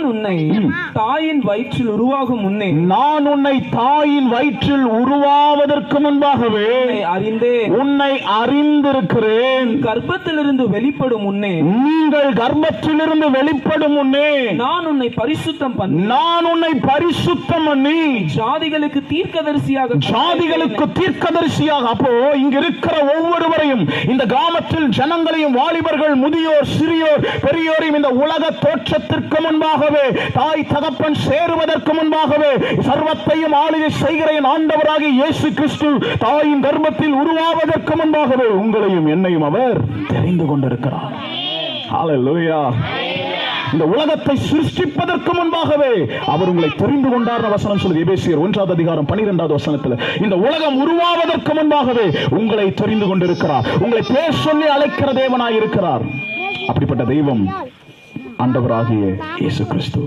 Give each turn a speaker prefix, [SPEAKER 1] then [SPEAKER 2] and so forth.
[SPEAKER 1] நான் உன்னை தாயின் வயிற்றில் உருவாகும் முன்னே
[SPEAKER 2] நான் உன்னை தாயின் வயிற்றில் உருவாவதற்கு முன்பாகவே
[SPEAKER 1] உன்னை அறிந்தேன்.
[SPEAKER 2] உன்னை அறிந்திருக்கிறேன்.
[SPEAKER 1] கர்ப்பத்திலிருந்து வெளிப்படும் முன்னே
[SPEAKER 2] நீங்கள் கர்ப்பத்திலிருந்து வெளிப்படும் முன்னே
[SPEAKER 1] நான் உன்னை பரிசுத்தம் பண்ணி.
[SPEAKER 2] நான் உன்னை பரிசுத்தம் பண்ணி.
[SPEAKER 1] ஜாதிகளுக்கு தீர்க்கதரிசியாக
[SPEAKER 2] ஜாதிகளுக்கு தீர்க்கதரிசியாக. அப்போ இங்க இருக்கிற ஒவ்வொருவரையும் இந்த கிராமத்தில் ஜனங்களையும் வாலிபர்கள் முதியோர் சிறியோர் பெரியோரையும் இந்த உலக தோற்றத்திற்கு முன்பாகவே தாய் தகப்பன் சேருவதற்கு முன்பாகவே சர்வத்தையும் ஆளுகை செய்கிற என் ஆண்டவராகிய இயேசு கிறிஸ்து தாயின் கர்ப்பத்தில் உருவாவதற்கு முன்பாகவே உங்களையும் என்னையும் அவர் தெரிந்து கொண்டிருக்கிறார். ஹalleluya இந்த உலகத்தை சிருஷ்டிப்பதற்கு முன்பாகவே அவர் உங்களை தெரிந்து கொண்டார் வசனம் சொல்லுது. எபேசியர் ஒன்றாவது அதிகாரம் பனிரெண்டாவது வசனத்தில் இந்த உலகம் உருவாவதற்கு முன்பாகவே உங்களை தெரிந்து கொண்டிருக்கிறார். உங்களை பேர் சொல்லி அழைக்கிற தேவனாய் இருக்கிறார். அப்படிப்பட்ட தெய்வம் ஆண்டவராகிய இயேசு கிறிஸ்து.